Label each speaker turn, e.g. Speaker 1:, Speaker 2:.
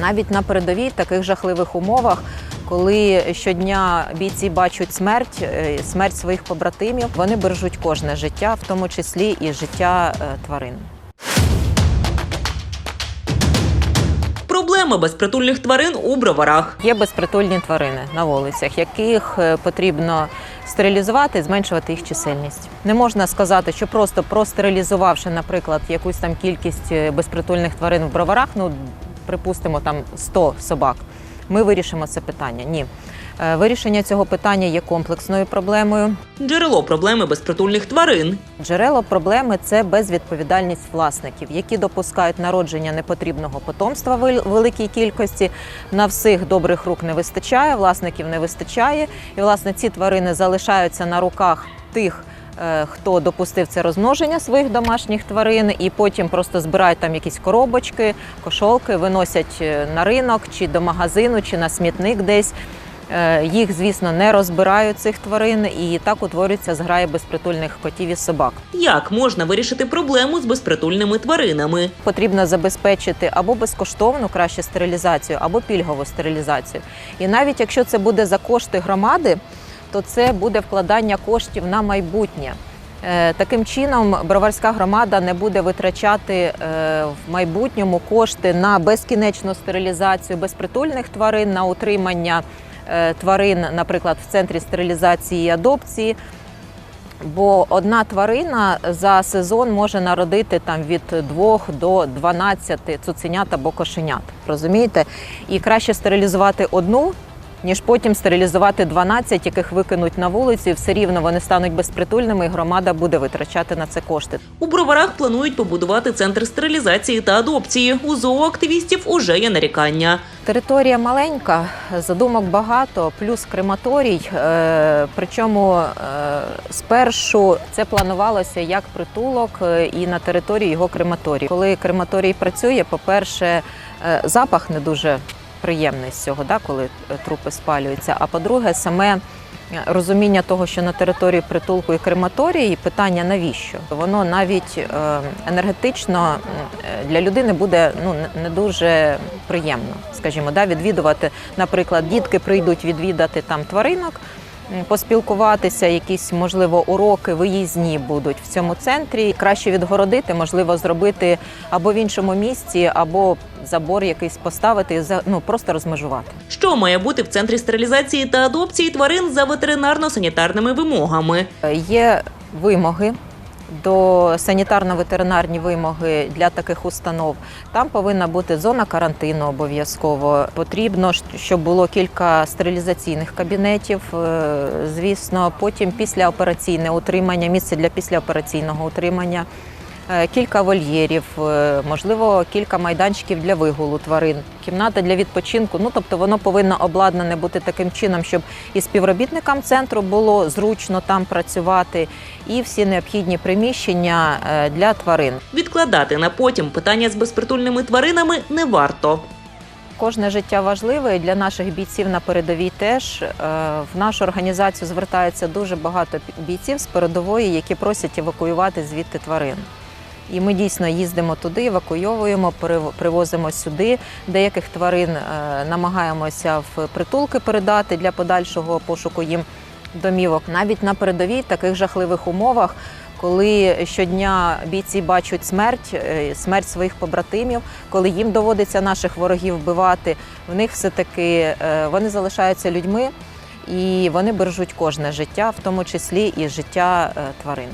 Speaker 1: Навіть на передовій таких жахливих умовах, коли щодня бійці бачать смерть, е, смерть своїх побратимів, вони бережуть кожне життя, в тому числі і життя е, тварин.
Speaker 2: Проблема безпритульних тварин у броварах.
Speaker 1: Є безпритульні тварини на вулицях, яких е, потрібно стерилізувати, зменшувати їх чисельність. Не можна сказати, що просто простерилізувавши, наприклад, якусь там кількість безпритульних тварин в броварах, ну припустимо там 100 собак. Ми вирішимо це питання. Ні. Е, Вирішення цього питання є комплексною проблемою.
Speaker 2: Джерело проблеми безпритульних тварин.
Speaker 1: Джерело проблеми це безвідповідальність власників, які допускають народження непотрібного потомства в великій кількості. На всіх добрих рук не вистачає, власників не вистачає. І власне ці тварини залишаються на руках тих. Е, Хто допустив це розмноження своїх домашніх тварин, і потім просто збирають там якісь коробочки, кошолки, виносять е, на ринок чи до магазину, чи на смітник десь. Е, Їх, звісно, не розбирають цих тварин, і так утворюється зграя безпритульних котів і собак.
Speaker 2: Як можна вирішити проблему з безпритульними тваринами?
Speaker 1: Потрібно забезпечити або безкоштовну краще стерилізацію, або пільгову стерилізацію. І навіть якщо це буде за кошти громади, то це буде вкладання коштів на майбутнє. Е, Таким чином, броварська громада не буде витрачати е, в майбутньому кошти на безкінечну стерилізацію безпритульних тварин, на утримання е, тварин, наприклад, в центрі стерилізації і адопції. Бо одна тварина за сезон може народити там від 2 до 12 цуценят або кошенят. Розумієте? І краще стерилізувати одну, ніж потім стерилізувати 12, яких викинуть на вулицю, і все рівно вони стануть безпритульними, і громада буде витрачати на це кошти.
Speaker 2: У броварах планують побудувати центр стерилізації та адопції. У зооактивістів уже є нарікання.
Speaker 1: Територія маленька, задумок багато, плюс крематорій. Е, Причому е, спершу це планувалося як притулок е, і на території його крематорій. Коли крематорій працює, по-перше, е, запах не дуже приємний з цього, да, коли е, трупи спалюються. А по-друге, саме е, розуміння того, що на території притулку і крематорії питання навіщо? Воно навіть е, енергетично для людини буде ну не дуже приємно, скажімо, да, відвідувати. Наприклад, дітки прийдуть відвідати там тваринок. М, Поспілкуватися, якісь можливо уроки виїзні будуть в цьому центрі. Краще відгородити, можливо, зробити або в іншому місці, або забор якийсь поставити, ну просто розмежувати.
Speaker 2: Що має бути в центрі стерилізації та адопції тварин за ветеринарно-санітарними вимогами?
Speaker 1: Е, Є вимоги до санітарно-ветеринарні вимоги для таких установ. Там повинна бути зона карантину обов'язково. Потрібно, щоб було кілька стерилізаційних кабінетів. е, Звісно, потім післяопераційне утримання, місце для післяопераційного утримання. Е, Кілька вольєрів, е, можливо, кілька майданчиків для вигулу тварин, кімната для відпочинку. Ну тобто воно повинно обладнане бути таким чином, щоб і співробітникам центру було зручно там працювати, і всі необхідні приміщення е, для тварин.
Speaker 2: Відкладати на потім питання з безпритульними тваринами не варто.
Speaker 1: Кожне життя важливе і для наших бійців на передовій теж. В нашу організацію звертається дуже багато бійців з передової, які просять евакуювати звідти тварин. І ми дійсно їздимо туди, евакуйовуємо, привозимо сюди. Деяких тварин е, намагаємося в притулки передати для подальшого пошуку їм домівок. Навіть на передовій таких жахливих умовах, коли щодня бійці бачать смерть, е, смерть своїх побратимів, коли їм доводиться наших ворогів вбивати, в них все таки е, вони залишаються людьми і вони бережуть кожне життя, в тому числі і життя тварин.